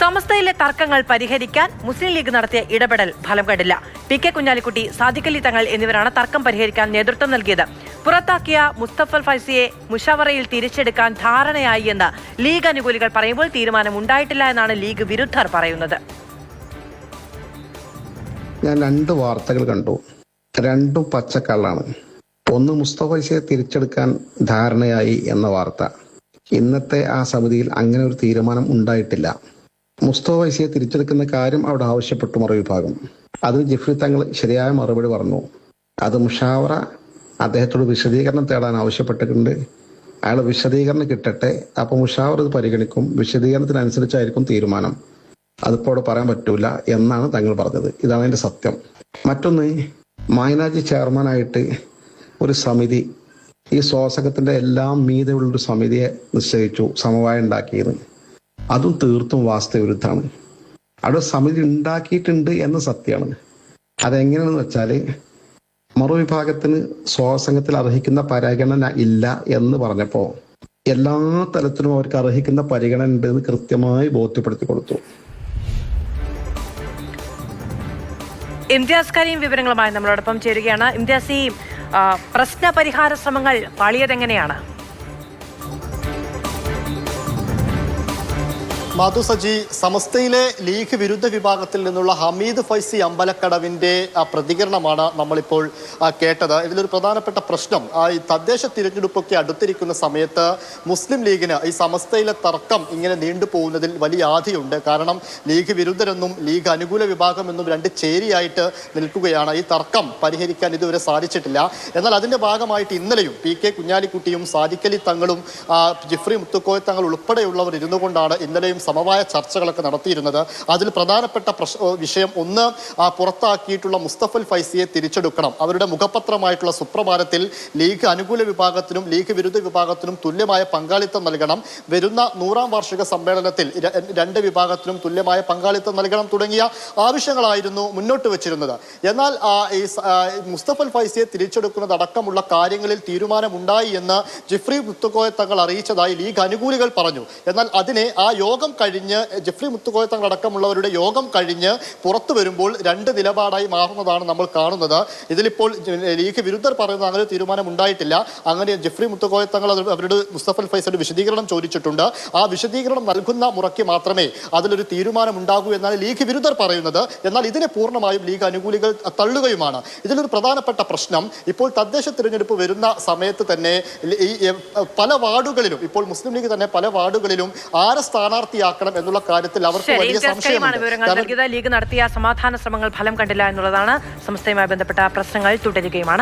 സമസ്തയിലെ തർക്കങ്ങൾ പരിഹരിക്കാൻ മുസ്ലിം ലീഗ് നടത്തിയ ഇടപെടൽ ഫലം കണ്ടില്ല. പി കെ കുഞ്ഞാലിക്കുട്ടി സാദിഖലി തങ്ങൾ എന്നിവരാണ് തർക്കം പരിഹരിക്കാൻ നേതൃത്വം നൽകിയത്. പുറത്താക്കിയ മുസ്തഫൽ ഫൈസിയെ മുഷാവറയിൽ തിരിച്ചെടുക്കാൻ ധാരണയായി എന്ന് ലീഗ് അനുകൂലികൾ പറയുമ്പോൾ തീരുമാനം ഉണ്ടായിട്ടില്ല എന്നാണ് ലീഗ് വിരുദ്ധർ പറയുന്നത്. ഞാൻ രണ്ട് വാർത്തകൾ കണ്ടു. രണ്ടും പച്ചക്കള്ളാണ്. ഒന്ന് മുസ്തഫ ഫൈസിയെ തിരിച്ചെടുക്കാൻ ധാരണയായി എന്ന വാർത്ത. ഇന്നത്തെ ആ സമിതിയിൽ അങ്ങനെ ഒരു തീരുമാനം ഉണ്ടായിട്ടില്ല. മുസ്തഫൈസയെ തിരിച്ചെടുക്കുന്ന കാര്യം അവിടെ ആവശ്യപ്പെട്ടു മറുവിഭാഗം. അതിന് ജിഫ്രി തങ്ങൾ ശരിയായ മറുപടി പറഞ്ഞു. അത് മുഷാവറ അദ്ദേഹത്തോട് വിശദീകരണം തേടാൻ ആവശ്യപ്പെട്ടിട്ടുണ്ട്. അയാൾ വിശദീകരണം കിട്ടട്ടെ അപ്പൊ മുഷാവർ ഇത് പരിഗണിക്കും. വിശദീകരണത്തിനനുസരിച്ചായിരിക്കും തീരുമാനം. അതിപ്പോൾ അവിടെ പറയാൻ പറ്റൂല എന്നാണ് തങ്ങൾ പറഞ്ഞത്. ഇതാണ് അതിന്റെ സത്യം. മറ്റൊന്ന് മൈനാജി ചെയർമാനായിട്ട് ഒരു സമിതി ഈ സ്വാസകത്തിന്റെ എല്ലാം മീതെയുള്ള ഒരു സമിതിയെ നിശ്ചയിച്ചു സമവായം ഉണ്ടാക്കിയത്. അതും തീർത്തും വാസ്തവവിരുദ്ധാണ് അവിടെ സമിതി ഉണ്ടാക്കിയിട്ടുണ്ട് എന്ന സത്യമാണ്. അതെങ്ങനെയാണെന്ന് വെച്ചാൽ മറുവിഭാഗത്തിന് സ്വാസംഗത്തിൽ അർഹിക്കുന്ന പരിഗണന ഇല്ല എന്ന് പറഞ്ഞപ്പോൾ എല്ലാ തലത്തിലും അവർക്ക് അർഹിക്കുന്ന പരിഗണന ഉണ്ടെന്ന് കൃത്യമായി ബോധ്യപ്പെടുത്തി കൊടുത്തു. ഇംതിയാസ് കരീം വിവരങ്ങളുമായി നമ്മളോടൊപ്പം ചേരുകയാണ്. ഇംതിയാസ് പ്രശ്ന പരിഹാര ശ്രമങ്ങൾ പാളിയതെങ്ങനെയാണ്? മാധു സജി സമസ്തയിലെ ലീഗ് വിരുദ്ധ വിഭാഗത്തിൽ നിന്നുള്ള ഹമീദ് ഫൈസി അമ്പലക്കടവിന്റെ പ്രതികരണമാണ് നമ്മളിപ്പോൾ കേട്ടത്. ഇതിലൊരു പ്രധാനപ്പെട്ട പ്രശ്നം ഈ തദ്ദേശ തിരഞ്ഞെടുപ്പൊക്കെ അടുത്തിരിക്കുന്ന സമയത്ത് മുസ്ലിം ലീഗിന് ഈ സമസ്തയിലെ തർക്കം ഇങ്ങനെ നീണ്ടുപോകുന്നതിൽ വലിയ ആധിയുണ്ട്. കാരണം ലീഗ് വിരുദ്ധരെന്നും ലീഗ് അനുകൂല വിഭാഗം എന്നും രണ്ട് ചേരിയായിട്ട് നിൽക്കുകയാണ്. ഈ തർക്കം പരിഹരിക്കാൻ ഇതുവരെ സാധിച്ചിട്ടില്ല. എന്നാൽ അതിന്റെ ഭാഗമായിട്ട് ഇന്നലെയും പി കെ കുഞ്ഞാലിക്കുട്ടിയും സാദിഖലി തങ്ങളും ജിഫ്രി മുത്തുക്കോയ തങ്ങൾ ഉൾപ്പെടെയുള്ളവർ ഇരുന്നുകൊണ്ടാണ് ഇന്നലെയും സമവായ ചർച്ചകളൊക്കെ നടത്തിയിരുന്നത്. അതിൽ പ്രധാനപ്പെട്ട പ്രശ് വിഷയം ഒന്ന് പുറത്താക്കിയിട്ടുള്ള മുസ്തഫൽ ഫൈസിയെ തിരിച്ചെടുക്കണം. അവരുടെ മുഖപത്രമായിട്ടുള്ള സുപ്രഭാതത്തിൽ ലീഗ് അനുകൂല വിഭാഗത്തിനും ലീഗ് വിരുദ്ധ വിഭാഗത്തിനും തുല്യമായ പങ്കാളിത്തം നൽകണം. വരുന്ന നൂറാം വാർഷിക സമ്മേളനത്തിൽ രണ്ട് വിഭാഗത്തിനും തുല്യമായ പങ്കാളിത്തം നൽകണം തുടങ്ങിയ ആവശ്യങ്ങളായിരുന്നു മുന്നോട്ട് വെച്ചിരുന്നത്. എന്നാൽ ഈ മുസ്തഫൽ ഫൈസിയെ തിരിച്ചെടുക്കുന്നതടക്കമുള്ള കാര്യങ്ങളിൽ തീരുമാനമുണ്ടായി എന്ന് ജിഫ്രി മുത്തുക്കോയ തങ്ങൾ അറിയിച്ചതായി ലീഗ് അനുകൂലികൾ പറഞ്ഞു. എന്നാൽ അതിനെ ആ യോഗം കഴിഞ്ഞ് ജെഫ്രി മുത്തുകോയ തങ്ങൾ അടക്കമുള്ളവരുടെ യോഗം കഴിഞ്ഞ് പുറത്തു വരുമ്പോൾ രണ്ട് നിലപാടായി മാറുന്നതാണ് നമ്മൾ കാണുന്നത്. ഇതിലിപ്പോൾ ലീഗ് വിരുദ്ധർ പറയുന്നത് അങ്ങനെ തീരുമാനം ഉണ്ടായിട്ടില്ല. അങ്ങനെ ജെഫ്രി മുത്തുകോയ തങ്ങൾ അവരുടെ മുസ്തഫൽ ഫൈസയുടെ വിശദീകരണം ചോദിച്ചിട്ടുണ്ട്. ആ വിശദീകരണം നൽകുന്ന മുറയ്ക്ക് മാത്രമേ അതിലൊരു തീരുമാനം ഉണ്ടാകൂ എന്നാണ് ലീഗ് വിരുദ്ധർ പറയുന്നത്. എന്നാൽ ഇതിനെ പൂർണമായും ലീഗ് അനുകൂലികൾ തള്ളുകയുമാണ്. ഇതിലൊരു പ്രധാനപ്പെട്ട പ്രശ്നം ഇപ്പോൾ തദ്ദേശ തിരഞ്ഞെടുപ്പ് വരുന്ന സമയത്ത് തന്നെ പല വാർഡുകളിലും ഇപ്പോൾ മുസ്ലിം ലീഗ് തന്നെ പല വാർഡുകളിലും ആരെ സ്ഥാനാർത്ഥിയാക്കണം എന്നുള്ള കാര്യത്തിൽ അവർക്ക് വലിയ സംശയമാണ് കരീമാണ് വിവരങ്ങൾ നൽകിയത് ലീഗ് നടത്തിയ സമാധാന ശ്രമങ്ങൾ ഫലം കണ്ടില്ല എന്നുള്ളതാണ് സംസ്ഥയുമായി ബന്ധപ്പെട്ട പ്രശ്നങ്ങൾ തുടരുകയുമാണ്.